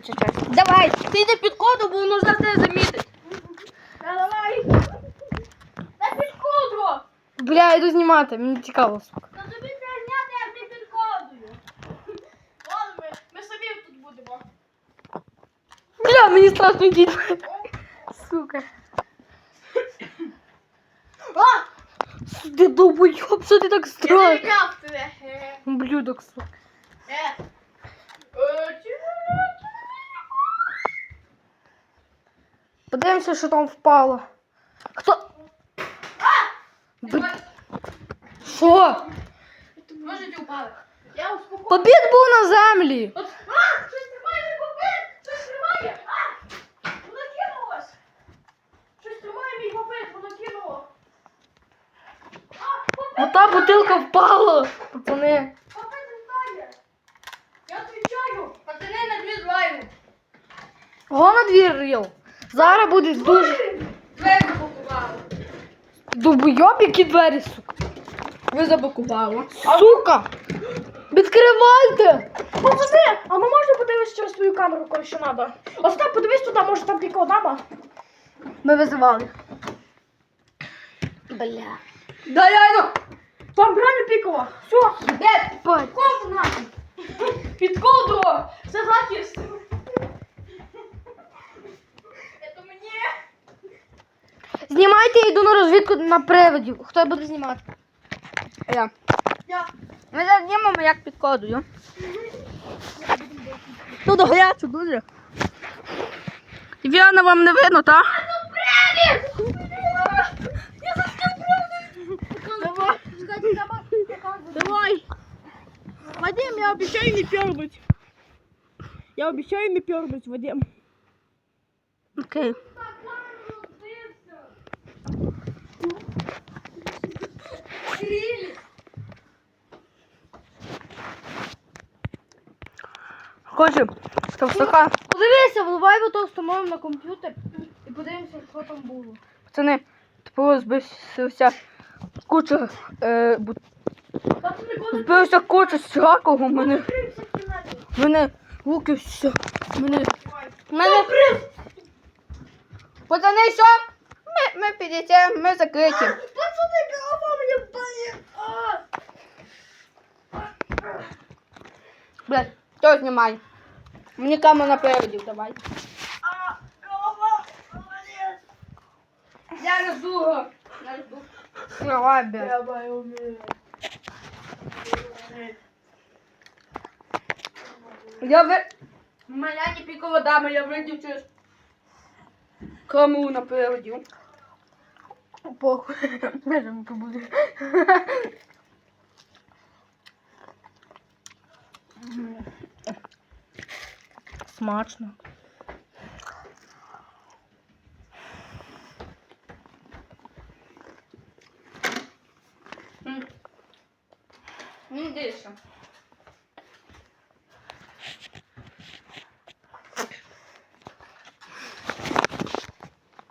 якщо чесно. Давай, ти йди під коду, бо воно зараз тебе замітить. Та давай. Та під ковдру. Бля, йду знімати, мені цікаво, сука. Та тобі треба зняти, як ти під ковдрою. Ладно, ми, ми самі тут будемо. Бля, мені страшно йти. Сука. А! Ти долбойоб, що ти так Я не страшно? лякав тебе. Е, Блюдок, сука. е. Е, Подивимося, що там впало. Хто? Б... Що? Може, ти. Я успокоюсь. Побіг був на землі. От, а, щось тримає попит! Щось тримає! А! Воно кинулось! Щось тримає мій попит, воно кинуло! А, попит! Ота бутилка впала. Пацани. Попит літає! Я відвічаю! Пацани на дві драйву! Го на двір рил. Зараз буде дуже Двері заблокували! долбойоб, які двері, сука. Ви заблокували. Сука! Відкривайте! Пацани, а ми можемо подивитися через твою камеру, коли що треба? Остап, подивись туди, може там тільки одна? Ми визивали. Бля. Да я Там реально пікова. Все, де? Бать. Ковдру нахуй. Під ковдру. Це захист. Это мені. Знімайте, я йду на розвідку на приводів. Хто буде знімати? Я. Я. Ми зараз знімемо, як під кодою. Тут гарячо дуже. Віана вам не видно, так? Давай. Давай. Вадим, я обещаю не пернуть. Я обещаю не пернуть, Вадим. Окей. Хоче, товстака. Подивися, вливай в товстомовим на комп'ютер і подивимося, що там було. Пацани, типу збився куча, е, бу- збився куча всякого, мене, мене луки все, мене, мене, пацани, що? Ми, ми підійдемо, ми закриті. Пацаны, голова мне болит. Блядь, хто знімає? Мені камеру на передів давай. А, голова болит. Я не жду. Я жду. Давай, блядь. Я боюсь. Я ви... Моя не пікова дама, я вийду через камеру на передів. Похуй. Я не побуду. Смачно. Не дивишся.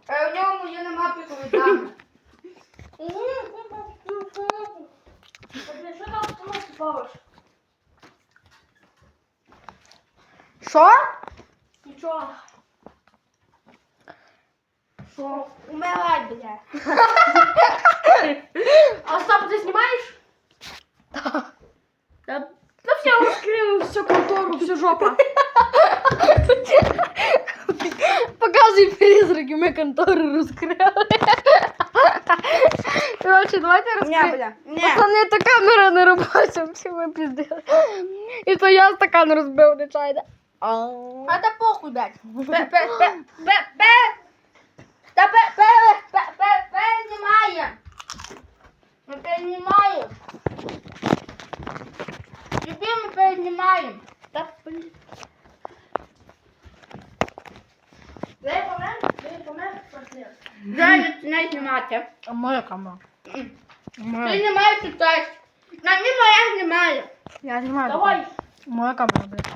А в ньому є нема. Що? Що? Що? Умирай, блядь. А Остап, ти знімаєш? Та, та все, розкрили всю контору, всю жопа. Показуй призраки, ми контору розкрили. Короче, давайте розкриємо. Пацани, та камера не робоча, всі ми піздили. І то я стакан розбив нечайно. А та похуй, пе. Та пе, пе, пе, пе, перенімаємо. Ми перенімаємо. Тобі ми перенімаємо. Та, блін. Дай помер, дай помер, партнер. Вже починай знімати. А моя камера. Ти знімаєш тут. На мені моя знімає. Я знімаю. Давай. Моя камера, блядь.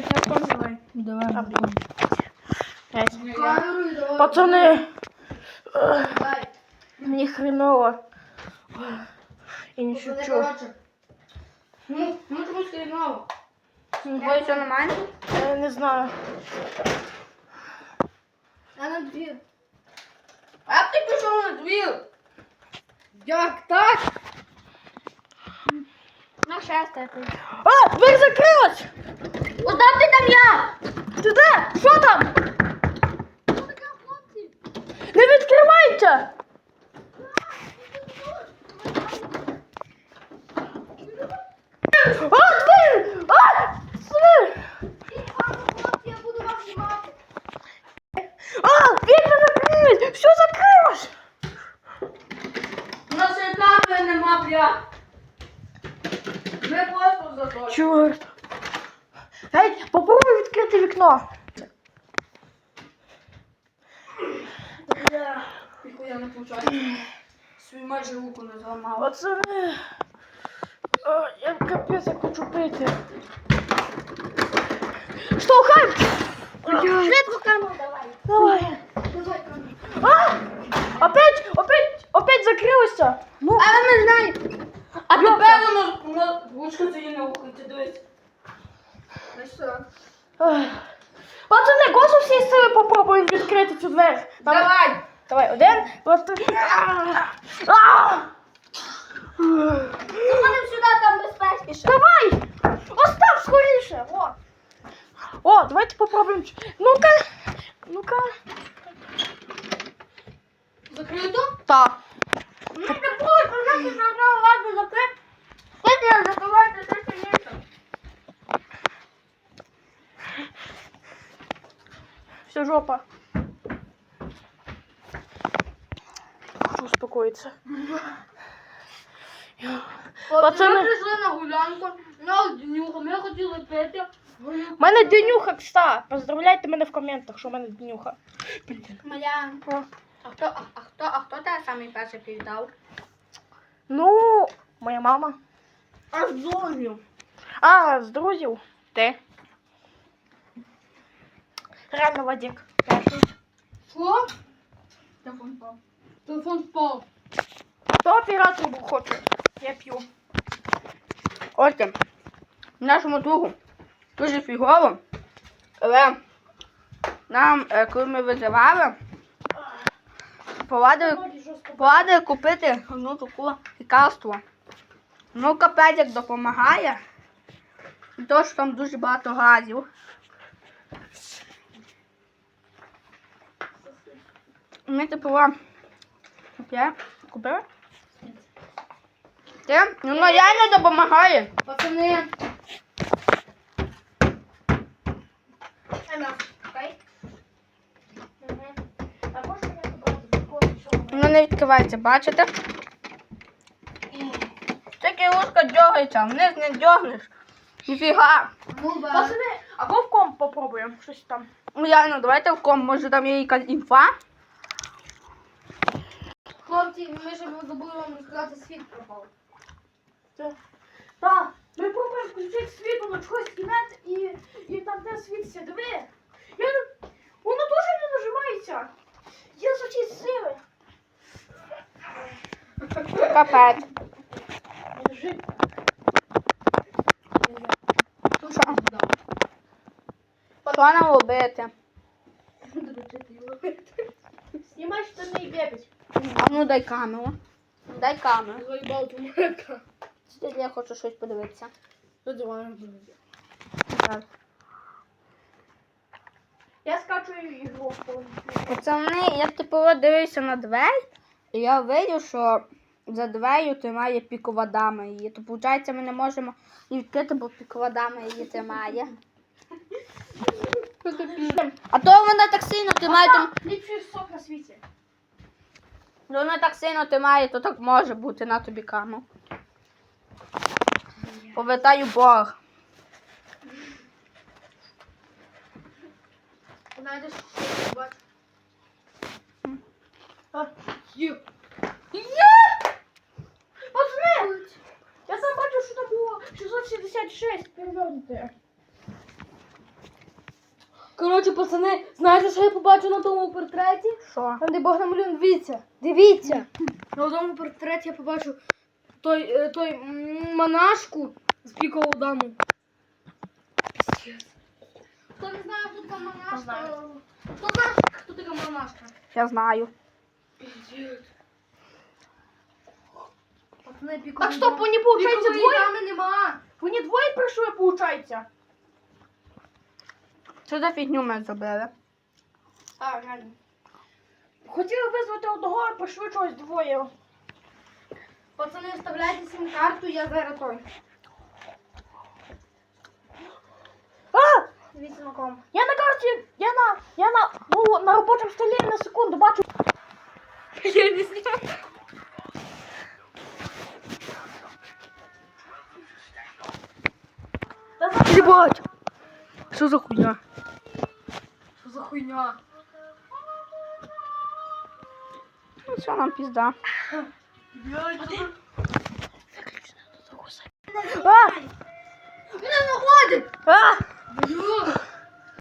Я телефон давай. Давай. А, блін. Камеру давай. Пацани, Дай. мені хреново. І не Пацани, шучу. коротше. Ну, ну чомусь хреново. Ой, все нормально? Я не знаю. Я на двір. А ти пішов на двір. Як так? На щастя. А, двері закрилась! Куда ти там я? Де? Що там? Не відкривайте! А, двері! А! Двері! Я буду вас знімати. А, вікна закрились! Все закрилось! У нас ще камери нема, бля. Ми просто. Чорт! Попробуй відкрити вікно. Ніхуя не получаю. Свій майже руку не зламав. Пацани. О, я капець я хочу пити. Штовхай! Швидко камеру давай. Давай. Давай камеру. А! Опять, опять, опять закрилося. Ну, Але не знаю. А тепер воно ручка цієї не рухається, дивись. Ну що? ах. Пацани, кожу всі сили попробуємо відкрити цю двері. Там- Давай. Давай, один, два, три. А! Заходимо сюди, там безпечніше. Давай! Остав скоріше! О! О, давайте попробуємо. ч- Ну-ка! Ну-ка. Закрито? Так. Жопа. Хочу успокоиться. Пацани. Ми прийшли на гулянку, на днюху, ми хотіли пити. У мене днюха, кста. Поздравляйте мене в коментах, що у мене днюха. Моя. А хто, а, а хто, а хто тебе самий перший привітав? Ну, моя мама. А з доню. А, з друзів. Ти. Вадик. Перший. Що? Телефон впав. Телефон впав. Хто оператор був хоче? Я п'ю. Отже, нашому другу дуже фігово, але нам, е, коли ми визивали, порадили, порадили купити одну таку лікарство. Ну, капець як допомагає. І то, що там дуже багато газів. Ми типу вам купили? Купили? Ти? Ну, реально допомагає. Пацани. Я що Воно не відкривається, бачите? Тільки ушко дергається, вниз не дергнеш. Ніфіга. Пацани, а ковком попробуємо щось там. Ну реально, давайте в ком, може там є якась інфа. Хлопці, ми ще забули вам розказати, світ пропав. Так, ми пробуємо включити світло на чогось кінець і, і там де світиться. Диви. Я не... Воно теж не нажимається. Я за ті сили. Капець. Що нам робити? Знімай штани і бігать. А ну дай камеру. Дай камеру. Заїбав ту мека. Я хочу щось подивитися. Так. Я скачую ігру. Пацани, я типу дивився на двері, і я вирішив, що за дверю тримає пікова дама її. То виходить, ми не можемо її відкрити, бо пікова дама її тримає. А то вона так сильно тримає, то Ліпший сок на світі. То вона так сильно тримає, то так може бути на тобі камеру. Повертаю Бог. Знайдеш, що бачу. Є! Пацани! Я там бачу, що там було 666 перевернути. Коротше, пацани, знаєте, що я побачу на тому портреті? Що? Там, де Бог намалював, дивіться. Дивіться. На тому портреті я побачу той, е, той монашку з пікову даму. Хто не знає, хто така монашка? Хто знає, хто така монашка? Я знаю. Пацани, пікові Так стоп, вони, получається, Пікової двоє? дами нема. Вони двоє прийшли, получається. Що за фігню ми зробили? А, реально. Хотіли визвати одного, а прийшли чогось двоє. Пацани, вставляйте сім-карту, я зараз той. А! Дивіться на ком. Я на карті, я на, я на, ну, на робочому столі на секунду бачу. Я не знаю. Єбать! Що за хуйня? Що за хуйня? Ну все, нам пізда. А! Меня находит! А!